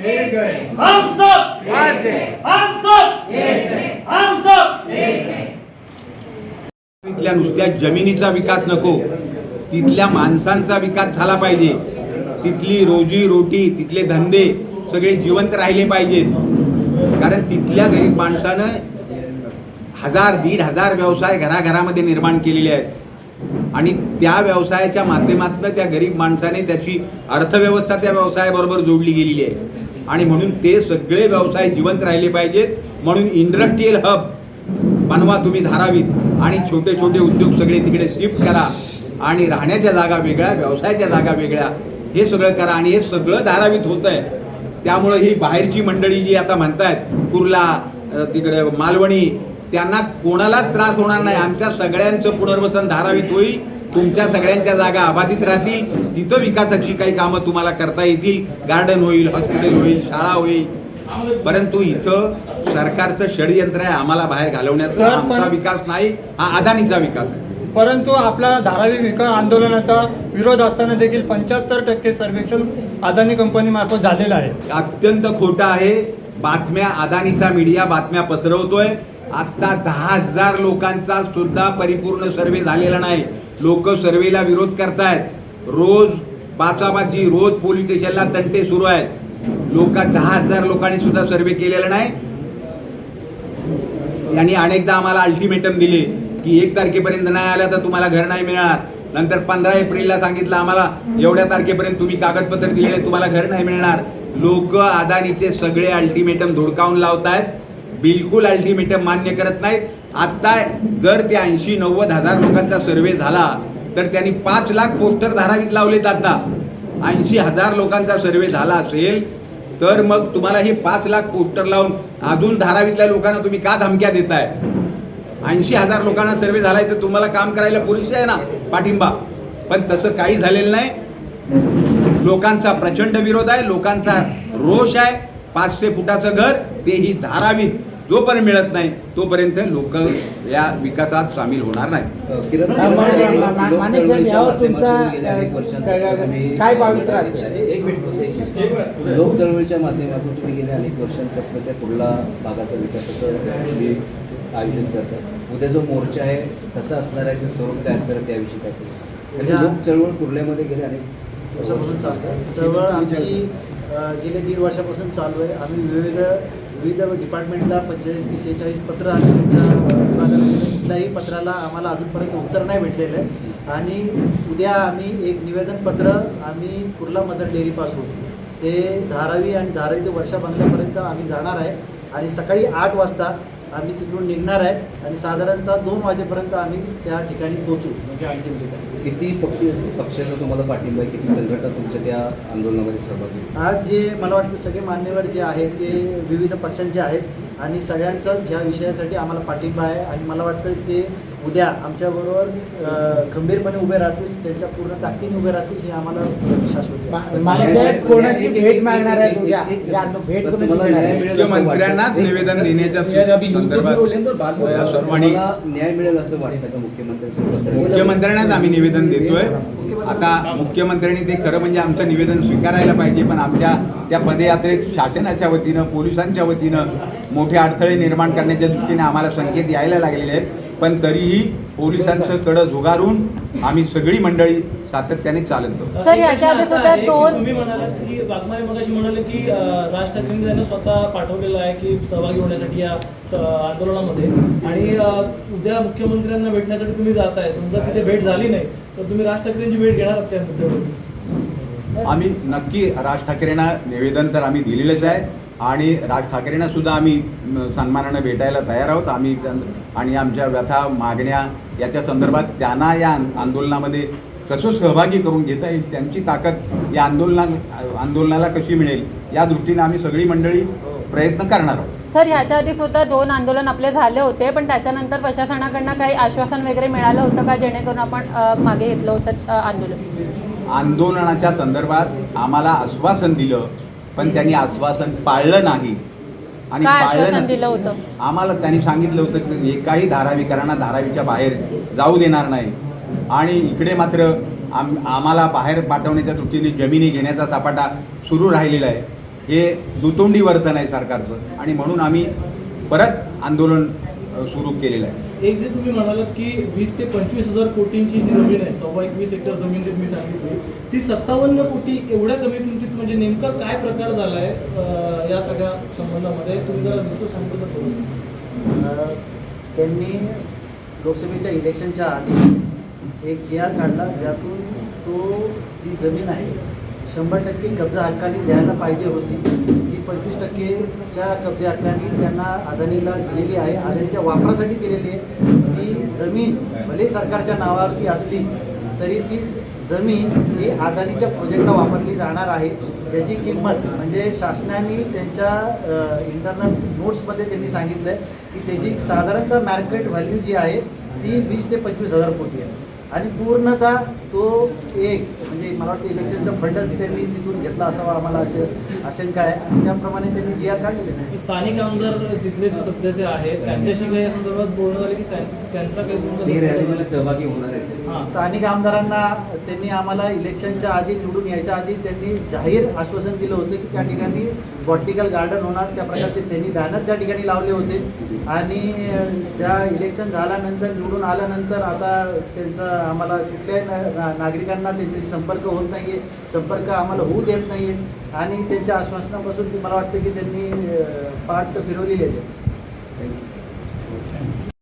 एक है हम सब हम सब हम सब तिथल्या नुसत्या जमिनीचा विकास नको. तिथल्या माणसांचा विकास झाला पाहिजे. तिथली रोजी रोटी तिथले धंदे सगळे जिवंत राहिले पाहिजेत. कारण तिथल्या गरीब माणसानं हजार दीड हजार व्यवसाय घराघरामध्ये निर्माण केलेले आहेत. आणि त्या व्यवसायाच्या माध्यमातून त्या गरीब माणसाने त्याची अर्थव्यवस्था त्या व्यवसायाबरोबर जोडली गेलेली आहे. आणि म्हणून ते सगळे व्यवसाय जिवंत राहिले पाहिजेत. म्हणून इंडस्ट्रीयल हब बनवा तुम्ही धारावीत. आणि छोटे छोटे उद्योग सगळे तिकडे शिफ्ट करा. आणि राहण्याच्या जागा वेगळ्या व्यवसायाच्या जागा वेगळ्या. हे सगळं करा आणि हे सगळं धारावीत होत आहे त्यामुळं ही बाहेरची मंडळी जी आता म्हणतायत कुर्ला तिकडे मालवणी त्यांना कोणालाच त्रास होणार नाही. आमच्या सगळ्यांचं पुनर्वसन धारावीत होईल. तुमच्या सगळ्यांच्या जागा अबाधित राहतील. तिथं विकासाची काही कामं तुम्हाला करता येतील. गार्डन होईल हॉस्पिटल होईल शाळा होईल. परंतु इथं सरकारचं षडयंत्र आहे आम्हाला बाहेर घालवण्याचा. आमचा विकास नाही हा अदानीचा विकास आहे. परंतु आपला धारावी विकास आंदोलनाचा विरोध असताना देखील पंच्याहत्तर टक्के सर्वेक्षण अदानी कंपनी मार्फत झालेलं आहे. अत्यंत खोटं आहे. बातम्या अदानीचा मीडिया बातम्या पसरवतोय. आता दहा हजार लोकांचा सुद्धा परिपूर्ण सर्वे झालेला नाही. लोक सर्वेला विरोध करतायत. रोज बाचाबाची रोज पोलीस स्टेशनला तंटे सुरू आहेत. लोक दहा हजार लोकांनी सुद्धा सर्वे केलेला नाही. यांनी अनेकदा आम्हाला अल्टिमेटम दिले की एक तारखेपर्यंत नाही आलं तर तुम्हाला घर नाही मिळणार. नंतर पंधरा एप्रिलला सांगितलं आम्हाला एवढ्या तारखेपर्यंत तुम्ही कागदपत्र दिलेले तुम्हाला घर नाही मिळणार. लोक अदानीचे सगळे अल्टिमेटम धुडकावून लावतायत. बिलकुल अल्टिमेटम मान्य करत नाहीत. आत्ता जर ते ऐंशी नव्वद हजार लोकांचा सर्वे झाला तर त्यांनी पाच लाख पोस्टर धारावीत लावलेत आता. ऐंशी हजार लोकांचा सर्वे झाला असेल तर मग तुम्हाला हे पाच लाख पोस्टर लावून अजून धारावीतल्या लोकांना तुम्ही का धमक्या देताय? ऐंशी हजार लोकांना सर्वे झालाय तर तुम्हाला काम करायला पुरेसे आहे ना पाठिंबा. पण तसं काही झालेलं नाही. लोकांचा प्रचंड विरोध आहे लोकांचा रोष आहे. पाचशे फुटाचं घर तेही धारावीत. जोपर्यंत मिळत नाही तोपर्यंत लोक या विकासात सामील होणार नाही काय- तुम्ही- काय पावित्र्य असेल? एक मिनिट लोक चळवळीच्या माध्यमातून तुम्ही गेल्या अनेक वर्षांपासून त्या कुर्ला भागाचा विकासाचं तुम्ही आयोजन करतात. उद्या जो मोर्चा आहे कसा असणार आहे ते स्वरूप काय असणार आहे त्याविषयी काय सांगा? म्हणजे लोक चळवळ कुर्ल्यामध्ये गेले अनेक वर्षापासून चालू आहे चळवळ आमची गेल्या दीड वर्षापासून चालू आहे. आम्ही वेगवेगळ्या विविध डिपार्टमेंटला पंचेचाळीस ते शेहेचाळीस पत्र आम्ही त्यांच्या कुठल्याही पत्राला आम्हाला अजूनपर्यंत उत्तर नाही भेटलेलं आहे. आणि उद्या आम्ही एक निवेदनपत्र आम्ही कुर्ला मदर डेअरीपासून ते धारावी आणि धारावी ते वर्षा बंगल्यापर्यंत आम्ही जाणार आहे. आणि सकाळी आठ वाजता आम्ही तिकडून निघणार आहे आणि साधारणतः दोन वाजेपर्यंत आम्ही त्या ठिकाणी पोहोचू म्हणजे अंतिम ठिकाणी किती पक्ष पक्षाचा तुम्हाला पाठिंबा आहे किती संघटना तुमच्या त्या आंदोलनामध्ये सहभागी? आज जे मला वाटतं सगळे मान्यवर जे आहेत ते विविध पक्षांचे आहेत आणि सगळ्यांचाच ह्या विषयासाठी आम्हाला पाठिंबा आहे आणि मला वाटतं ते उद्या आमच्याबरोबर खंबीरपणे उभे राहतील त्यांच्या पूर्ण ताकदीने उभे राहतील हे आम्हाला शाश्वती कोणाची भेट मागणार आहे? वाटतं? निवेदन देण्याच्या सर्वांनी न्याय मिळेल असं वाटतं का मुख्यमंत्री मुख्यमंत्र्यांनाच आम्ही निवेदन देतोय. आता मुख्यमंत्र्यांनी ते खरं म्हणजे आमचं निवेदन स्वीकारायला पाहिजे पण आमच्या त्या पदयात्रेत शासनाच्या वतीनं पोलिसांच्या वतीनं मोठे अडथळे निर्माण करण्याच्या दृष्टीने आम्हाला संकेत यायला लागलेले आहेत. पण तरीही पोलिसांचं कडं झुगारून आम्ही सगळी मंडळी सातत्याने चालतो सर, याच्या आधी सुद्धा दोन- तुम्ही म्हणालात की वाघमारे मगाशी म्हणाले की अं, राज ठाकरेंनी त्यांना स्वतः पाठवलेलं आहे की सहभागी होण्यासाठी या च- आंदोलनामध्ये. आणि अं, उद्या मुख्यमंत्र्यांना भेटण्यासाठी तुम्ही जाताय. समजा तिथे भेट झाली नाही तर तुम्ही राज ठाकरेंची भेट घेणार आहात त्या मुद्द्यावरती. आम्ही नक्की राज ठाकरेंना निवेदन तर आम्ही दिलेलंच आहे. आणि राज ठाकरेंना सुद्धा आम्ही सन्मानानं भेटायला तयार आहोत. आम्ही आणि आमच्या व्यथा मागण्या याच्या संदर्भात त्यांना या आंदोलनामध्ये कसं सहभागी करून घेता येईल त्यांची ताकद या आंदोलना आंदोलनाला कशी मिळेल या दृष्टीनं आम्ही सगळी मंडळी प्रयत्न करणार आहोत. सर ह्याच्या आधी सुद्धा दोन आंदोलन आपले झाले होते पण त्याच्यानंतर प्रशासनाकडनं काही आश्वासन वगैरे मिळालं होतं का जेणेकरून आपण मागे घेतलं होतं आंदोलन? आंदोलनाच्या संदर्भात आम्हाला आश्वासन दिलं पण त्यांनी आश्वासन पाळलं नाही. आणि काय पाळलं आश्वासन नस- दिलं होतं? आम्हाला त्यांनी सांगितलं होतं की एकाही धारावीकरांना धारावीच्या बाहेर जाऊ देणार नाही. आणि इकडे मात्र आम आम्हाला बाहेर पाठवण्याच्या दृष्टीने जमिनी घेण्याचा सपाटा सुरू राहिलेला आहे. हे दुतोंडी वर्तन आहे सरकारचं. आणि म्हणून आम्ही परत आंदोलन सुरू केलेलं आहे. एक जे तुम्ही म्हणालात की वीस ते पंचवीस हजार कोटींची जी जमीन आहे सव्वा एकवीस एकर जमीन जी तुम्ही सांगितली ती सत्तावन्न कोटी एवढ्या कमी किमतीत म्हणजे नेमका काय प्रकार झाला आहे या सगळ्या संबंधामध्ये? तुम्ही जरा विस्तृत सांगतो तर त्यांनी लोकसभेच्या इलेक्शनच्या आधी एक जी आर काढला ज्यातून तो जी जमीन आहे शंभर टक्के कब्जा हक्काने द्यायला पाहिजे होती. ती पंचवीस टक्केच्या कब्जा हक्काने त्यांना अदानीला दिलेली आहे. अदानीच्या वापरासाठी दिलेली आहे. ती जमीन भले सरकारच्या नावावरती असली तरी ती जमीन ही अदानीच्या प्रोजेक्टला वापरली जाणार आहे. ज्याची किंमत म्हणजे शासनाने त्यांच्या इंटरनल नोट्समध्ये त्यांनी सांगितलं आहे की त्याची साधारणतः मार्केट व्हॅल्यू जी आहे ती वीस ते पंचवीस हजार कोटी आहे. आणि पूर्णतः तो एक म्हणजे मला वाटतं इलेक्शनचा फंडच त्यांनी तिथून घेतला असावा आम्हाला असं आशंका आहे आणि त्याप्रमाणे त्यांनी जी आर काढलेली आहे स्थानिक आमदार तिथले जे सध्याचे आहेत त्यांच्याशी काही या संदर्भात बोलणं झालं की त्यां- त्यांचा काही? सहभागी होणार आहेत हां. स्थानिक आमदारांना त्यांनी आम्हाला इलेक्शनच्या आधी निवडून यायच्या आधी त्यांनी जाहीर आश्वासन दिलं होतं की त्या ठिकाणी बॉटिकल गार्डन होणार. त्या प्रकारचे त्यांनी बॅनर त्या ठिकाणी लावले होते. आणि त्या इलेक्शन झाल्यानंतर निवडून आल्यानंतर आता त्यांचा आम्हाला कुठल्याही ना- नागरिकांना त्यांच्याशी संपर्क होत नाही आहे संपर्क आम्हाला होऊ देत नाही आहेत आणि त्यांच्या आश्वासनापासून मला वाटतं की त्यांनी पार्ट पाठ फिरवलेली आहे थँक्यू